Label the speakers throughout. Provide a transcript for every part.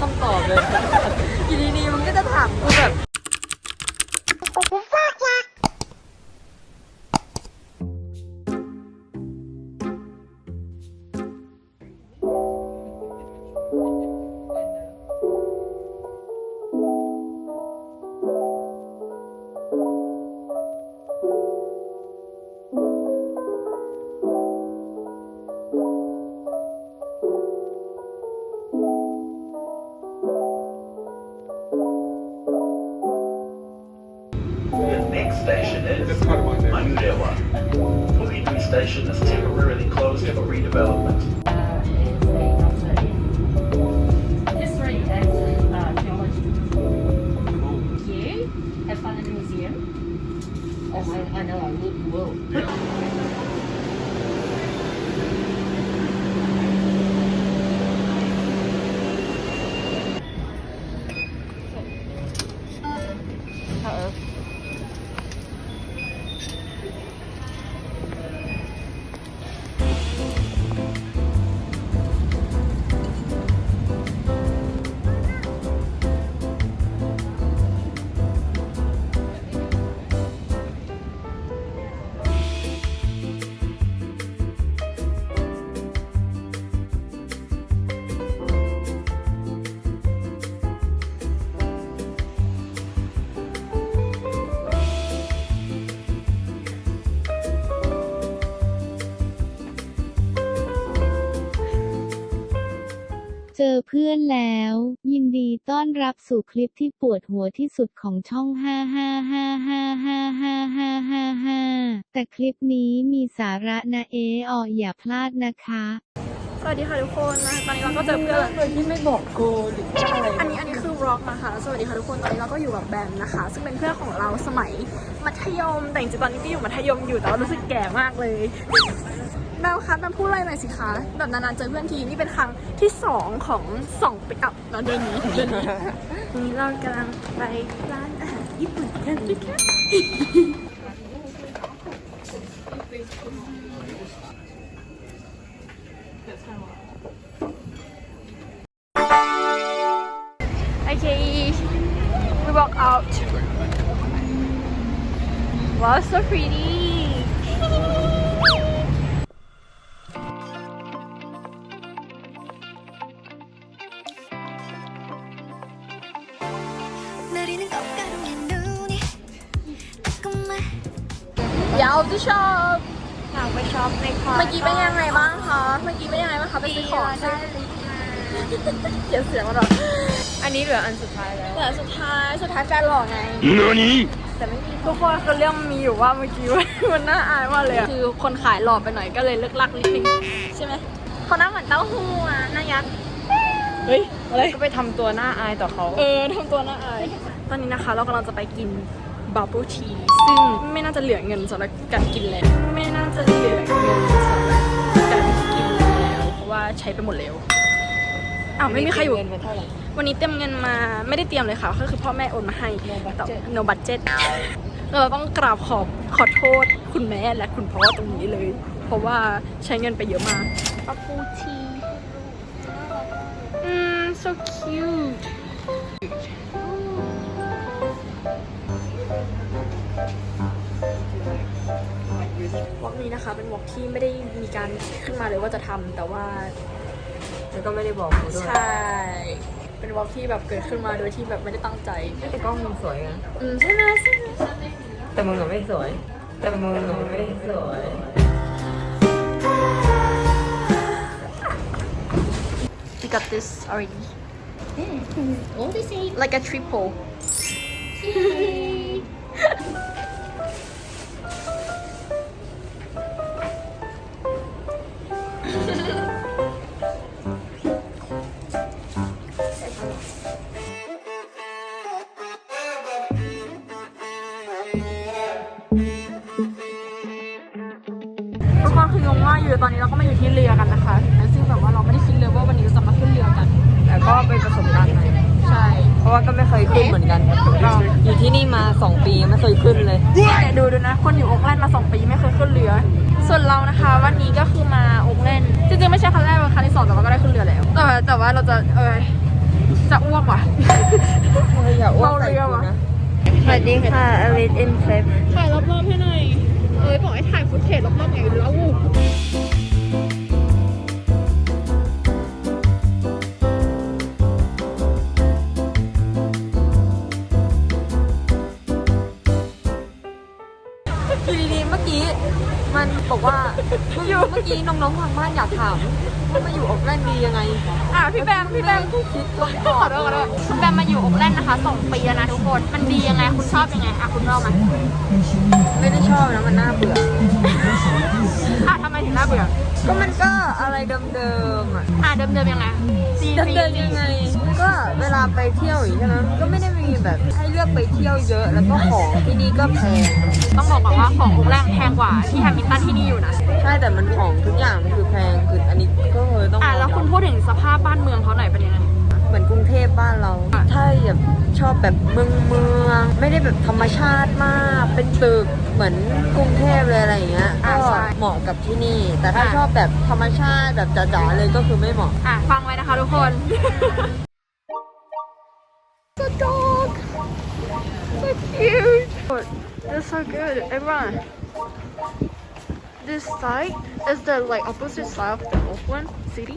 Speaker 1: คำตอบเลย
Speaker 2: Station is temporarily closed for redevelopment.
Speaker 3: History and uh, have fun the museum.
Speaker 1: oh I I know I the world
Speaker 4: เจอเพื่อนแล้ว ยินดีต้อนรับสู่คลิปที่ปวดหัวที่สุดของช่อง 555555555แต่คลิปนี้มีสาระนะเออออย่าพลาดนะคะ
Speaker 5: สวัสดีค่ะทุกคนนะตอนนี้เราก็เจอเพื่อน
Speaker 1: โดยที่ไม่บอกกูหรืออะไร
Speaker 5: อันนี้อันนี้คือวล็อกนะคะสวัสดีค่ะทุกคนตอนนี้เราก็อยู่กับแบมนะคะ ซึ่งเป็นเพื่อนของเราสมัยมัธยมแต่จริงๆตอนนี้ก็อยู่มัธยมอยู่แต่ว่ารู้สึกแก่มากเลย แบมคะแบมพูดอะไรหน่อยสิคะแบบนานๆเจอเพื่อนทีนี่เป็นครั้งที่สองของสองไปอัพเนาะเดือนนี้เดือนนี้วันนี้เรากำลังไปร้านอาหารญี่ปุ่นกันนะคะ Okay, we walk out. Wow, so pretty. อยากไปช็อปในคอเมื่อกี้เป็นยังไงบ้างคะ เมื่อกี้เป็นยังไงบ้างคะ ไปซื้อของใช่ไหมเดี๋ยวเสียงมันหรอ
Speaker 1: อันนี้เหลืออันสุดท้ายแล้ว
Speaker 5: แต่สุดท้าย สุดท้ายแฟนหล่อไงแต่ไม่มีทุกคนคือเรื่องมีอยู่ว่าเมื่อกี้มันน่าอายมากเลยอะคือคนขายหล่อไปหน่อยก็เลยเลิกลักนิดนึงใช่ไหมเขาหน้าเหมือนเต้าหู้อะหน่ายักษ์
Speaker 1: เฮ้ยอะไรก็ไปทำตัวหน้าอายต่อเขา
Speaker 5: เออทำตัวน่าอาย ตอนนี้นะคะเรากำลังจะไปกิน บับเบิลทีซึ่งไม่น่าจะเหลือเงินสำหรับการกินแล้วไม่น่าจะเหลือเงินสำหรับการกินแล้วเพราะว่าใช้ไปหมดแล้วอ้าวไม่มีใครอยู่
Speaker 1: เงินมาเท่าไหร่
Speaker 5: วันนี้เตรียมเงินมาไม่ได้เตรียมเลยค่ะ ก็คือพ่อแม่โอนมาให้
Speaker 1: No budget
Speaker 5: แต่ no budget เราต้องกราบขอบขอโทษคุณแม่และคุณพ่อตรงนี้เลย เพราะว่าใช้เงินไปเยอะมากปับปูทีอืม so cute นี้นะคะ เป็นวอล์กที่ไม่ได้มีการขึ้นมาเลยว่าจะทำแต่ว่า
Speaker 1: แล้วก็ไม่ได้บอกกูด้วย
Speaker 5: ใช่ เป็นวอล์กที่แบบเกิดขึ้นมาโดยที่แบบไม่ได้ตั้งใจ
Speaker 1: แต่กล้องมึงสวยนะ
Speaker 5: อืมใช่ไหมใช่ไหม
Speaker 1: แต่มึงอะไม่สวย แต่มึงอะไม่สวย
Speaker 5: We got this already
Speaker 3: All the same.
Speaker 5: like a triple ทุ ก็เป็
Speaker 1: นประสบการณ์ใหม่
Speaker 5: ใช่
Speaker 1: เพราะว่าก็ไม่เคยขึ้นเหมือนกัน อยู่ที่นี่มาสองปียังไม่เคยขึ้นเลย
Speaker 5: เนี่ยดูดูนะ คนอยู่โอ๊กแลนด์มาสองปีไม่เคยขึ้นเรือ ส่วนเรานะคะ วันนี้ก็คือมาโอ๊กแลนด์จริงๆไม่ใช่ครั้งแรกเป็นครั้งที่สองแต่ว่าก็ได้ขึ้นเรือแล้ว แต่ว่าแต่ว่าเราจะเออจะอ้วกว่ะ
Speaker 1: อย่าอ้วกใส่
Speaker 5: เมาเรือ
Speaker 1: กู
Speaker 5: วะ
Speaker 1: นะสวัสดีค่ะอลิสอินเฟฟ
Speaker 5: ถ่ายรอบๆให้หน่อยเอ้ยบอกให้ถ่ายฟุตเทจรอบๆไงแล้ว
Speaker 1: อยู่ดีๆเมื่อกี้ มันบอกว่าเมื่อกี้น้องๆทางบ้านอยากถามว่ามาอยู่ออกแลนด์ดียังไง
Speaker 5: อะพี่แบมพี่แบม
Speaker 1: คิดคำต
Speaker 5: ข
Speaker 1: อ
Speaker 5: อบโทษขอโทษคุณแบมมาอยู่อกแลนด์นะคะสองปีแล้วนะทุกคนมันดียังไงคุณชอบยังไงอะคุณเล่ามา
Speaker 1: ไม่ได้ชอบนะมัน
Speaker 5: น่าเบื่อ
Speaker 1: ก็มันก็อะไรเดิมๆอะ
Speaker 5: อะเดิมๆยังไงซี
Speaker 1: เดิมๆยังไง ก็เวลาไปเที่ยวอย่างนี้ใช่ไหมก็ไม่ได้มีแบบให้เลือกไปเที่ยวเยอะ แล้วก็ของที่นี่ก็แพง
Speaker 5: ต้องบอกก่อนว่าของอกแลนด์แพงกว่าที่แฮมิลตันที่นี่อยู่นะ
Speaker 1: ใช่แต่มันของทุกอย่างมันคือแพงคืออันนี้ก็เลยต้อง
Speaker 5: อะแล้วคุณพูดถึงสภาพบ้านเมืองเขาหน่อยเป็นยังไง
Speaker 1: เหมือนกรุงเทพบ้านเรา ถ้าแบบชอบแบบเมืองเมือง ไม่ได้แบบธรรมชาติมาก เป็นตึกเหมือนกรุงเทพเลยอะไรอย่างเงี้ย
Speaker 5: อ่า
Speaker 1: ก็
Speaker 5: ใช่
Speaker 1: เหมาะกับที่นี่ แต่ถ้า
Speaker 5: อ่า
Speaker 1: ชอบแบบธรรมชาติแบบจ๋าๆเลยก็คือไม่เหมาะ
Speaker 5: อะ ฟังไว้นะคะทุกคน The dog so cute It's so good everyone This side is the like opposite side of the Oakland city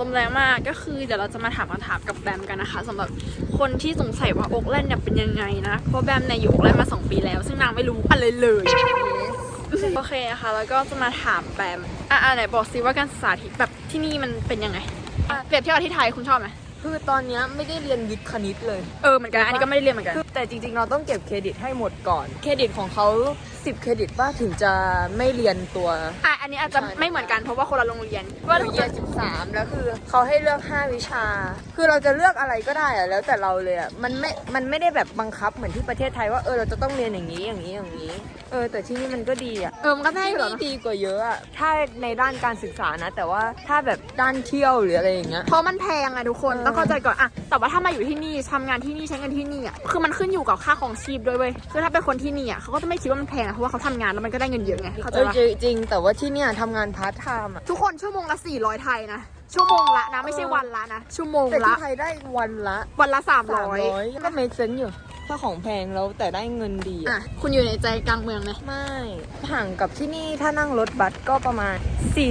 Speaker 5: ลมแรงมากก็คือเดี๋ยวเราจะมาถามคำถามกับแบมกันนะคะสำหรับคนที่สงสัยว่าโอกแลนด์เนี่ยเป็นยังไงนะเพราะแบมเนี่ยอยู่โอกแลนด์มา2ปีแล้ว ซึ่งนางไม่รู้อะไรเลยโอเคค่ะแล้วก็จะมาถามแบมอะอะไหนบอกซิว่าการศึกษาที่แบบที่นี่มันเป็นยังไงอะเปรียบเทียบกับที่ไทยคุณชอบไหม
Speaker 1: คือตอนเนี้ยไม่ได้เรียนวิทย์คณิตเลย
Speaker 5: เออเหมือนกัน อันนี้ก็ไม่ได้เรียนเหมือนกัน
Speaker 1: คือแต่จริงๆ เราต้องเก็บเครดิตให้หมดก่อน เครดิตของเขา10 เครดิตว่าถึงจะไม่เรียนตัว
Speaker 5: อะ อันนี้อาจจะไม่เหมือนกันเพราะว่าคนละโรงเรียน
Speaker 1: ว่า
Speaker 5: ว่า
Speaker 1: เรียน13 แล้วคือเขาให้เลือก 5 วิชา คือเราจะเลือกอะไรก็ได้อะแล้วแต่เราเลยอะมันไม่ มันไม่ได้แบบบังคับเหมือนที่ประเทศไทยว่าเออเราจะต้องเรียนอย่างนี้อย่างนี้อย่างนี้ เออ แต่ที่นี่มันก็ดีอะ
Speaker 5: เออมันก็ได้อยู่
Speaker 1: ที่
Speaker 5: แล้ว
Speaker 1: นี่
Speaker 5: นะ
Speaker 1: ดีกว่าเยอะอะถ้าในด้านการศึกษานะ แต่ว่าถ้าแบบด้านเที่ยวหรืออะไรอย่างเงี้ย
Speaker 5: เพราะมันแพงอะทุกคน
Speaker 1: เออ
Speaker 5: ต้องเข้าใจก่อนอะแต่ว่าถ้ามาอยู่ที่นี่ทำงานที่นี่ใช้เงินที่นี่อะคือมันขึ้นอยู่กับค่าของชีพด้วยเว้ยคือถ้าเป็นคนที่นี่อะเขาก็จะไม่คิดว่ามันแพงอะเพราะว่าเขาทำงานแล้วมันก็ได้เงินเยอะไงเข้าใจ
Speaker 1: เออ
Speaker 5: ปะ
Speaker 1: จริงๆแต่ว่าที่เนี่ยทำงานพาร์ทไทม์อะ
Speaker 5: ทุกคนชั่วโมงละ 400 ไทยนะ ชั่วโมงละนะ ไม่ใช่วันละนะ ชั่วโมง
Speaker 1: แต่
Speaker 5: ละ
Speaker 1: ที่ไทยได้วันละ
Speaker 5: วันละ
Speaker 1: สาม
Speaker 5: 300
Speaker 1: ร้อยก็ make sense อยู่ ถ้าของแพงแล้วแต่ได้เงินดี
Speaker 5: อะ
Speaker 1: อะ
Speaker 5: คุณอยู่ในใจกลางเมืองไหม
Speaker 1: ไม่ห่างกับที่นี่ถ้านั่งรถบัสก็ประมาณ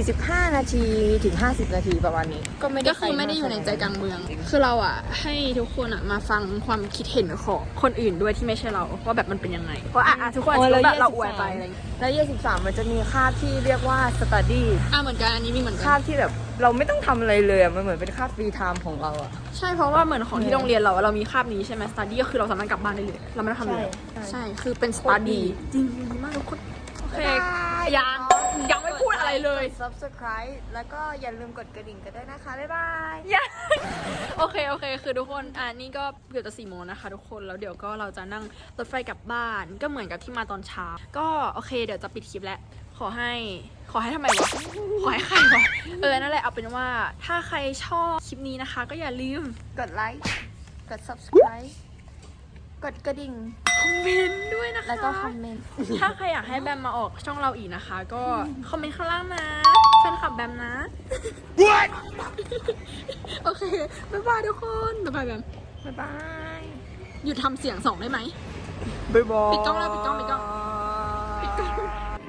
Speaker 1: 45 นาทีถึง 50 นาทีประมาณนี้ ก็ไม่ได้
Speaker 5: ก็คือไม่ได้อยู่ในใจกลางเมือง คือเราอะให้ทุกคนอะมาฟังความคิดเห็นของคนอื่นด้วยที่ไม่ใช่เราว่าแบบมันเป็นยังไงเพราะอะอะทุกคนอาจจะรู้แบบเราอวยไปอะไรอย่างเงี้ย
Speaker 1: แล้ว23มันจะมีคาบที่เรียกว่า study
Speaker 5: อะเหมือนกันอันนี้มีเหมือนกั
Speaker 1: คานบที่แบบ เราไม่ต้องทำอะไรเลยอะมันเหมือนเป็นคาบฟรีไทม์ของเราอะ
Speaker 5: ใช่เพราะว่าเหมือนของที่โรงเรียนเราอะเรามีคาบนี้ใช่ไหมสต u d ดี้ก็คือเราสามารถกลับบ้านได้เลย เราไม่ต้องทำเลย
Speaker 1: ใช่ใช่
Speaker 5: ใช่คือเป็นสต u d ดี้จริงดีมากทุกคนโอเคยังยังไม่พูดอะไรเลย
Speaker 1: subscribe แล้วก็อย่าลืมกดกระดิ่งกันด้วยนะคะ บ๊ายบาย
Speaker 5: ยังโอเค โอเค คือทุกคนอ่านี่ก็เกือบจะสี่โมงนะคะ ทุกคนแล้วเดี๋ยวก็เราจะนั่งรถไฟกลับบ้านก็เหมือนกับที่มาตอนเช้า ก็โอเค เดี๋ยวจะปิดคลิปแล้ว ขอให้ขอให้ทำไมวะขอให้ใครวะเออ นั่นแหละเอาเป็นว่าถ้าใครชอบคลิปนี้นะคะ ก็อย่าลืม
Speaker 1: กดไลค์กด subscribe กดกระดิ่ง
Speaker 5: คอมเมนต์ด้วยนะคะ
Speaker 1: แล้วก็คอมเมนต์
Speaker 5: ถ้าใครอยากให้แบมมาออกช่องเราอีกนะคะ ก็คอมเมนต์ข้างล่างนะแฟนคลับแบมนะ โอเค บ๊ายบายทุกคน บ๊ายบายแบม
Speaker 1: บ๊ายบาย
Speaker 5: หยุดทำเสียงสองได้ไหม
Speaker 1: บ๊ายบาย
Speaker 5: ปิดกล้องแล้วปิดกล้องปิดกล้องปิดกล้อง